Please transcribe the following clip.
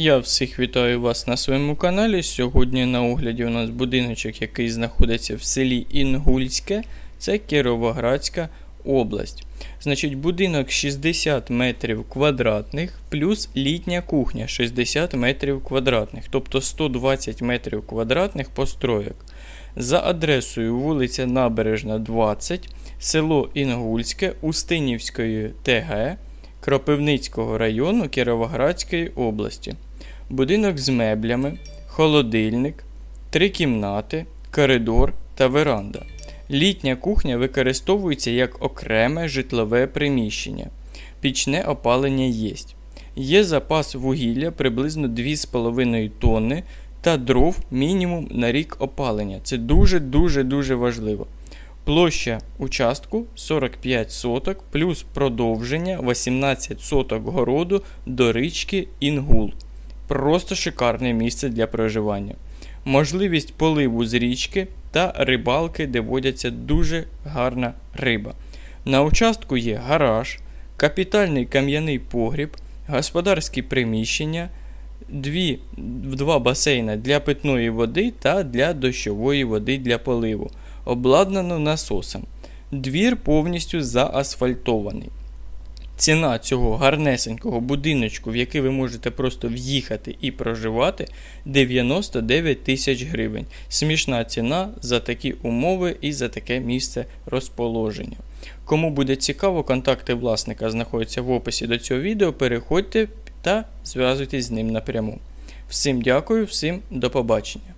Я всіх вітаю вас на своєму каналі. Сьогодні на огляді у нас будиночок, який знаходиться в селі Інгульське, це Кіровоградська область. Значить, будинок 60 метрів квадратних плюс літня кухня 60 метрів квадратних, тобто 120 метрів квадратних построєк. За адресою вулиця Набережна, 20, село Інгульське, Устинівської ТГ, Кропивницького району Кіровоградської області. Будинок з меблями, холодильник, три кімнати, коридор та веранда. Літня кухня використовується як окреме житлове приміщення. Пічне опалення є. Є запас вугілля приблизно 2,5 тонни та дров мінімум на рік опалення. Це дуже-дуже дуже важливо. Площа участку 45 соток плюс продовження 18 соток городу до річки Інгул. Просто шикарне місце для проживання. Можливість поливу з річки та рибалки, де водяться дуже гарна риба. На участку є гараж, капітальний кам'яний погріб, господарські приміщення, дві, два басейни для питної води та для дощової води для поливу. Обладнано насосом. Двір повністю заасфальтований. Ціна цього гарнесенького будиночку, в який ви можете просто в'їхати і проживати, 99 тисяч гривень. Смішна ціна за такі умови і за таке місце розположення. Кому буде цікаво, контакти власника знаходяться в описі до цього відео. Переходьте та зв'язуйтесь з ним напряму. Всім дякую, всім до побачення.